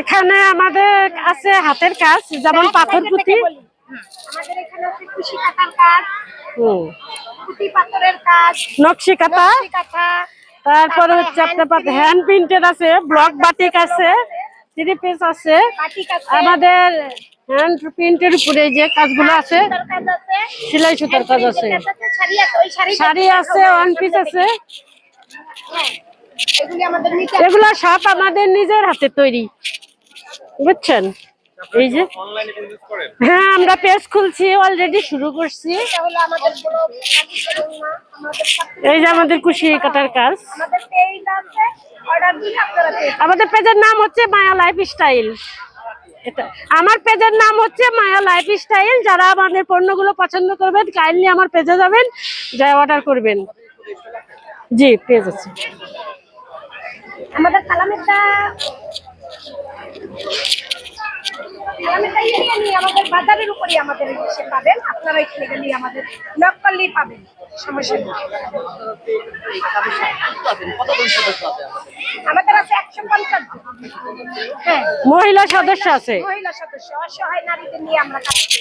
এখানে আমাদের আছে হাতের কাজ, যেমন পাথর পুঁতি। তারপরে হচ্ছে হ্যান্ড প্রিন্টেড আছে ব্লক বাটিক আছে থ্রি পিস আছে। আমাদের হ্যান্ড প্রিন্টের উপরে যে আছে, সেলাই সুতার কাজ আছে। শাড়ি আছে ওয়ান পিস আছে। এগুলি সব আমাদের নিজের হাতে তৈরি। বুঝছেন? এই যে। হ্যাঁ আমরা পেজ খুলছি অলরেডি শুরু করছি। এই যে আমাদের কুশি কাটার কাজ। আমাদের পেজের নাম হচ্ছে মায়া লাইফ স্টাইল এটা আমার পেজের নাম হচ্ছে মায়া লাইফ স্টাইল যারা আমাদের পণ্যগুলো পছন্দ করবেন কাইন্ডলি আমার পেজে যাবেন যাই অর্ডার করবেন। জি পেজ আছে আমাদের কালামেরটা আমাদের বাজারের আমাদের এসে পাবেন। আপনারা এখানে গেলেই আমাদের নক করলেই পাবেন। সমস্যা নেই। আমাদের আমাদের আছে একশো পঞ্চাশ হ্যাঁ। মহিলা সদস্য আছে। মহিলা সদস্য অসহায় নারীদের নিয়ে আমরা কাজ করি।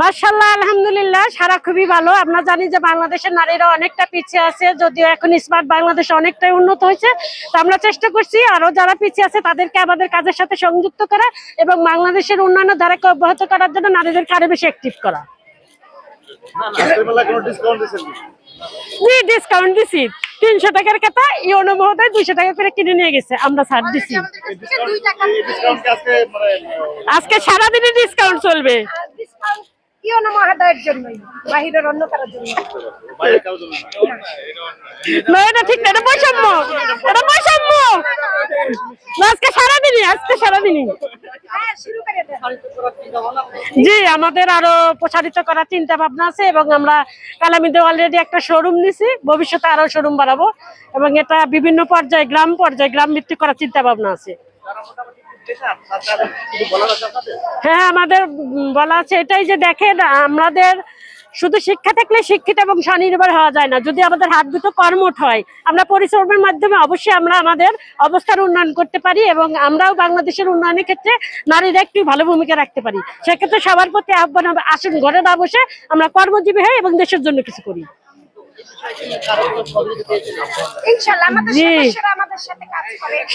মার্শাল্লাহ আলহামদুলিল্লাহ সারা খুবই ভালো। আমরা জানি যে বাংলাদেশের নারীরা অনেকটা পিছিয়ে আছে যদিও এখন স্মার্ট বাংলাদেশ অনেকটাই উন্নত হয়েছে। তো আমরা চেষ্টা করছি আরও যারা পিছিয়ে আছে তাদেরকে আমাদের কাজের সাথে সংযুক্ত করা এবং বাংলাদেশের উন্নয়নের ধারাকে অব্যাহত করার জন্য নারীদেরকে আরও বেশি অ্যাক্টিভ করা। জি ডিসকাউন্ট দিছি। তিনশো টাকার কথা ইওনো মহোদয় দুইশো টাকা করে কিনে নিয়ে গেছে। আমরা ছাড় দিছি। থেকে দুই টাকা আজকে সারাদিনই ডিসকাউন্ট চলবে। ডিসকাউন্ট ইয়নো মহাদয়ের জন্যই বাহিরের অন্য কারোর জন্য না। ঠিক না এটা বৈষম্য। এটা আজকে সারাদিনই আজকে সারাদিনই। হ্যাঁ? জি, আমাদের আরও প্রসারিত করার চিন্তা ভাবনা আছে এবং আমরা কালামিতে অলরেডি একটা শোরুম নিছি, ভবিষ্যতে আরও শোরুম বাড়াবো এবং এটা বিভিন্ন পর্যায়ে, গ্রাম পর্যায়ে, গ্রাম ভিত্তিক করার চিন্তা ভাবনা আছে আপনাদের হ্যাঁ আমাদের বলা আছে এটাই যে দেখেন, আমাদের শুধু শিক্ষা থাকলে শিক্ষিত এবং স্বনির্ভর হওয়া যায় না। যদি আমাদের হাত দুটো কর্মঠ হয় আমরা পরিশ্রমের মাধ্যমে অবশ্যই আমরা আমাদের অবস্থার উন্নয়ন করতে পারি এবং আমরাও বাংলাদেশের উন্নয়নের ক্ষেত্রে নারীরা একটি ভালো ভূমিকা রাখতে পারি। সেক্ষেত্রে সবার প্রতি আহ্বান হবে আসুন ঘরে না বসে আমরা কর্মজীবী হই এবং দেশের জন্য কিছু করি।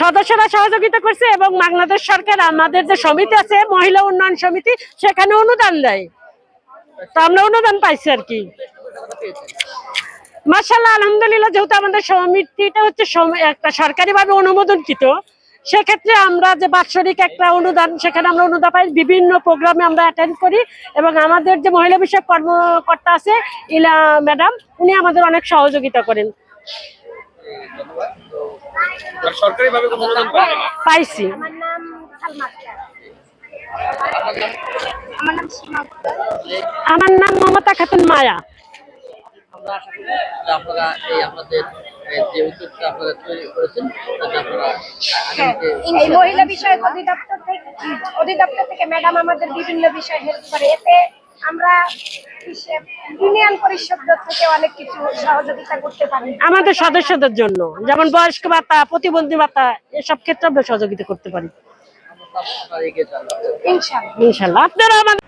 সদস্যরা সহযোগিতা করছে এবং বাংলাদেশ সরকার আমাদের যে সমিতি আছে মহিলা উন্নয়ন সমিতি সেখানে অনুদান দেয়। তো আমরা অনুদান পাইছি আর কি। মার্শাল্লাহ আলহামদুলিল্লাহ যেহেতু আমাদের সমিতিটা হচ্ছে একটা সরকারিভাবে অনুমোদনকৃত সেক্ষেত্রে আমরা যে বাৎসরিক একটা অনুদান সেখানে আমরা অনুদান পাই। বিভিন্ন প্রোগ্রামে আমরা অ্যাটেন্ড করি এবং আমাদের যে মহিলা বিষয়ক কর্মকর্তা আছে ইলা ম্যাডাম উনি আমাদের অনেক সহযোগিতা করেন। পাইছি। আমার নাম মমতা খাতুন মায়া। আমরা আশা করি যে আপনারা এই আপনাদের যে উদ্যোগটা আপনারা তৈরি করেছেন যাতে আপনারা আগামীতে এই মহিলা বিষয়ক অধিদপ্তর থেকে অধিদপ্তর থেকে ম্যাডাম আমাদের বিভিন্ন বিষয় হেল্প করে। এতে আমরা ইউনিয়ন পরিষদ থেকে অনেক কিছু সহযোগিতা করতে পারি। আমাদের সদস্যদের জন্য যেমন বয়স্ক ভাতা প্রতিবন্ধী ভাতা এসব ক্ষেত্রে আমরা সহযোগিতা করতে পারি। ইনশাল্লাহ। আপনারা আমাদের